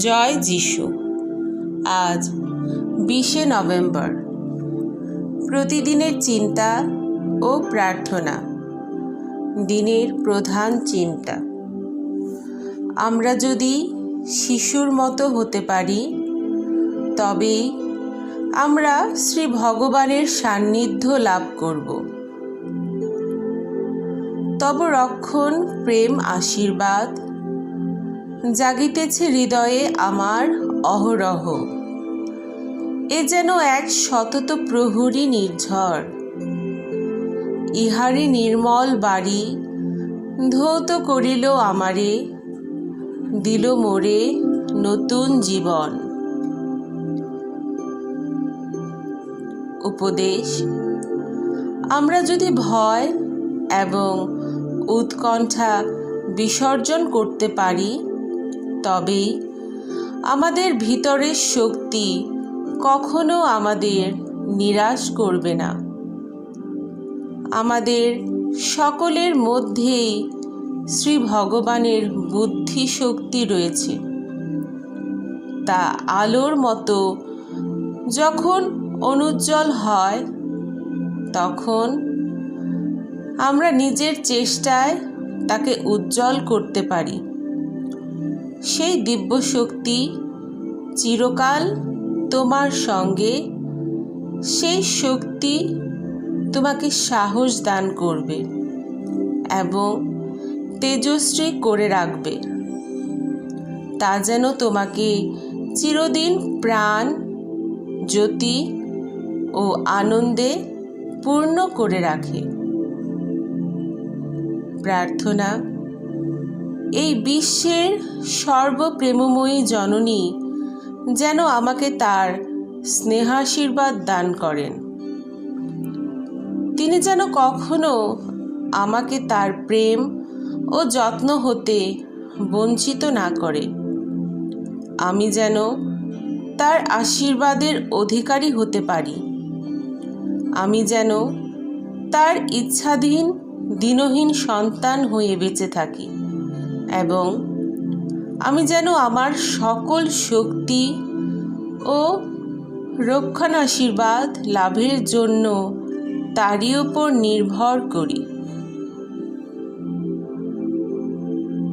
জয় যিশু। আজ বিশে নভেম্বর। প্রতিদিনের চিন্তা ও প্রার্থনা। দিনের প্রধান চিন্তা। আমরা যদি শিশুর মতো হতে পারি তবেই আমরা শ্রী ভগবানের সান্নিধ্য লাভ করব। তব রক্ষণ, প্রেম, আশীর্বাদ জাগিতেছে হৃদয়ে আমার অহরহ। এ যেন এক শতত প্রহরী নির্ঝর। ইহারি নির্মল বাড়ি ধৌত করিল আমারে, দিল মোরে নতুন জীবন। উপদেশ, আমরা যদি ভয় এবং উৎকণ্ঠা বিসর্জন করতে পারি তবেই আমাদের ভিতরের শক্তি কখনো আমাদের নিরাশ করবে না। আমাদের সকলের মধ্যেই শ্রী ভগবানের বুদ্ধি শক্তি রয়েছে। তা আলোর মতো যখন অনুজ্জ্বল হয়, তখন আমরা নিজের চেষ্টায় তাকে উজ্জ্বল করতে পারি। সেই দিব্য শক্তি চিরকাল তোমার সঙ্গে। সেই শক্তি তোমাকে সাহস দান করবে এবং তেজস্বী করে রাখবে। তা যেন তোমাকে চিরদিন প্রাণ, জ্যোতি ও আনন্দে পূর্ণ করে রাখে। প্রার্থনা এই বিশ্বের সর্বপ্রেমময়ী জননী যেন আমাকে তার স্নেহাশীর্বাদ দান করেন। তিনি যেন কখনো আমাকে তার প্রেম ও যত্ন হতে বঞ্চিত না করে। আমি যেন তার আশীর্বাদের অধিকারী হতে পারি। আমি যেন তার ইচ্ছাধীন, দিনহীন সন্তান হয়ে বেঁচে থাকি। এবং আমি যেন আমার সকল শক্তি ও রক্ষণাশীর্বাদ লাভের জন্য তারই ওপর নির্ভর করি।